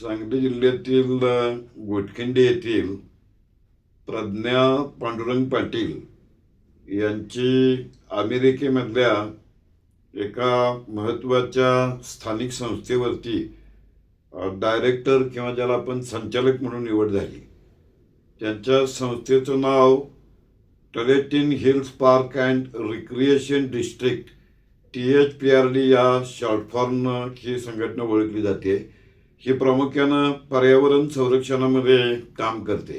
सांगली जिल्ह्यातील गोटखिंडी येथील प्रज्ञा पांडुरंग पाटील यांची अमेरिकेमधल्या एका महत्त्वाच्या स्थानिक संस्थेवरती डायरेक्टर किंवा ज्याला आपण संचालक म्हणून निवड झाली. त्यांच्या संस्थेचं नाव Tualatin hills park and recreation district T H P R D या शॉर्टफॉर्म ही संघटना ओळखली जाते. हे प्रामुख्यानं पर्यावरण संरक्षणामध्ये काम करते.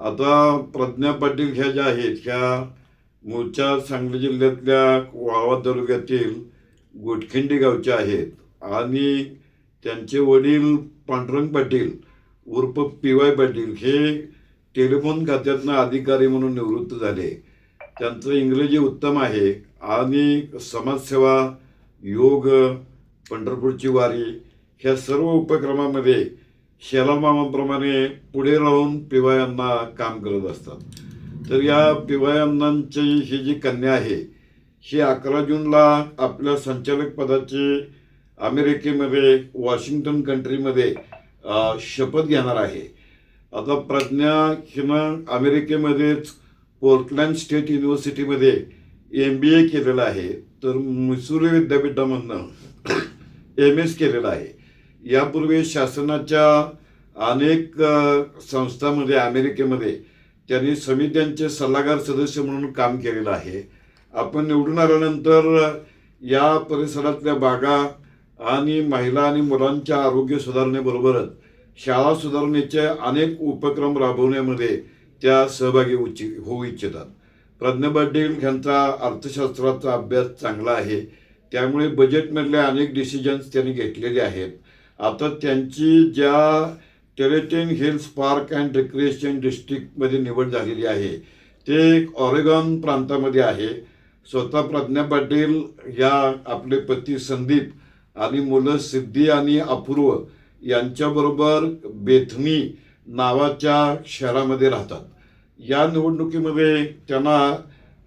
आता प्रज्ञा पाटील ह्या ज्या आहेत ह्या मूळच्या सांगली जिल्ह्यातल्या वाळवा तालुक्यातील गोटखिंडी गावच्या आहेत आणि त्यांचे वडील पांडुरंग पाटील उर्फ पी वाय पाटील हे टेलिफोन खात्यातनं अधिकारी म्हणून निवृत्त झाले. त्यांचं इंग्रजी उत्तम आहे आणि समाजसेवा योग पंढरपूरची वारी ह्या सर्व उपक्रमामध्ये शेलामामाप्रमाणे पुढे राहून पिवायांना काम करत असतात. तर या पिवायांनांची ही जी कन्या आहे ही अकरा जूनला आपल्या संचालक पदाची अमेरिकेमध्ये वॉशिंग्टन कंट्रीमध्ये शपथ घेणार आहे. आता प्रज्ञा हिनं अमेरिकेमध्येच पोर्टलँड स्टेट युनिव्हर्सिटीमध्ये एम बी ए केलेलं आहे. तर मिसुरी विद्यापीठामधनं एम एस केलेलं आहे. यापूर्वी शासनाच्या अनेक संस्थांमध्ये अमेरिकेमध्ये त्यांनी समित्यांचे सल्लागार सदस्य म्हणून काम केलेलं आहे. आपण निवडून आल्यानंतर या परिसरातल्या बागा आणि महिला आणि मुलांच्या आरोग्य सुधारणेबरोबरच शाळा सुधारणेचे अनेक उपक्रम राबवण्यामध्ये त्या सहभागी उच्च होऊ इच्छितात. प्रज्ञा पाटील यांचा अर्थशास्त्राचा अभ्यास चांगला आहे. त्यामुळे बजेटमधले अनेक डिसिजन्स त्यांनी घेतलेले आहेत. आता त्यांची ज्या Tualatin hills park and recreation डिस्ट्रिक्टमध्ये निवड झालेली आहे ते ऑरेगॉन प्रांतामध्ये आहे. स्वतः प्रज्ञा पाटील या आपले पती संदीप आणि मुलं सिद्धी आणि अपूर्व यांच्याबरोबर बेथनी नावाच्या शहरामध्ये राहतात. या निवडणुकीमध्ये त्यांना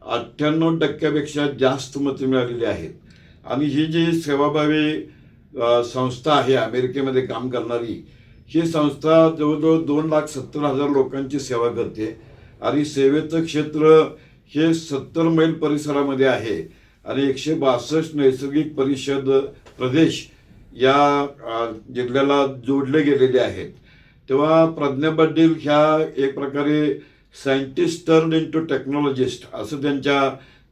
अठ्ठ्याण्णव टक्क्यापेक्षा जास्त मतं मिळालेली आहेत. आणि ही जी सेवाभावी संस्था आहे अमेरिकेमध्ये काम करणारी. ही संस्था जवळजवळ दोन लाख सत्तर हजार लोकांची सेवा करते. आणि सेवेचं क्षेत्र हे सत्तर मैल परिसरामध्ये आहे. आणि एकशे बासष्ट नैसर्गिक परिषद प्रदेश या जिल्ह्याला जोडले गेलेले आहेत. तेव्हा प्रज्ञा पाटील ह्या एक प्रकारे scientist turn in to technologist असं त्यांच्या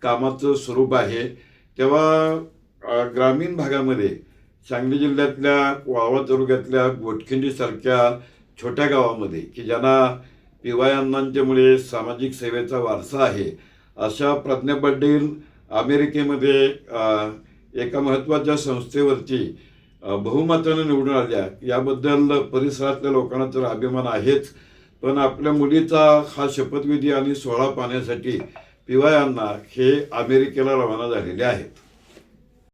कामाचं स्वरूप आहे. तेव्हा ग्रामीण भागामध्ये सांगली जिल्ह्यातल्या वाळवा तालुक्यातल्या गोटखिंडीसारख्या छोट्या गावामध्ये की ज्यांना पिवाय अण्णांच्यामुळे सामाजिक सेवेचा वारसा आहे अशा प्रज्ञा पाटील अमेरिकेमध्ये एका महत्त्वाच्या संस्थेवरती अ, बहुमतानं निवडून आल्या. याबद्दल परिसरातल्या लोकांना तर अभिमान आहेच पण आपल्या मुलीचा हा शपथविधी आणि सोहळा पाहण्यासाठी पिवाय अण्णा हे अमेरिकेला रवाना झालेले आहेत.